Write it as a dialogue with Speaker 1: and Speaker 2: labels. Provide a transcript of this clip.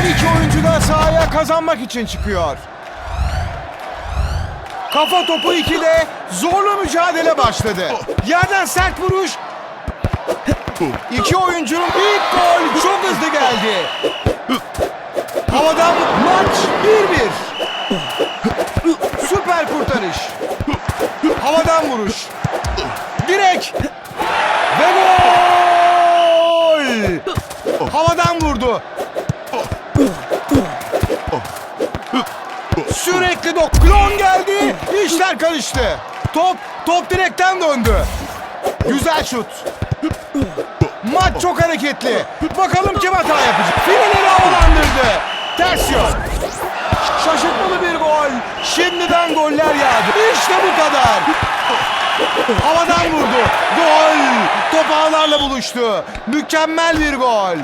Speaker 1: Her iki oyuncu da sahaya kazanmak için çıkıyor. Kafa topu 2'de zorlu mücadele başladı. Yerden sert vuruş. İki oyuncunun ilk gol çok hızlı geldi. Havadan maç 1-1. Süper kurtarış. Havadan vuruş. Direk. Ve gol! Havadan vurdu. Sürekli dok. Klon geldi. İşler karıştı. Top, top direkten döndü. Güzel şut. Maç çok hareketli. Bakalım kim hata yapacak. Fileleri havalandırdı. Ters yön. Şaşırtmalı bir gol. Şimdiden goller yağdı. İşte bu kadar. Havadan vurdu. Gol. Top ağlarla buluştu. Mükemmel bir gol.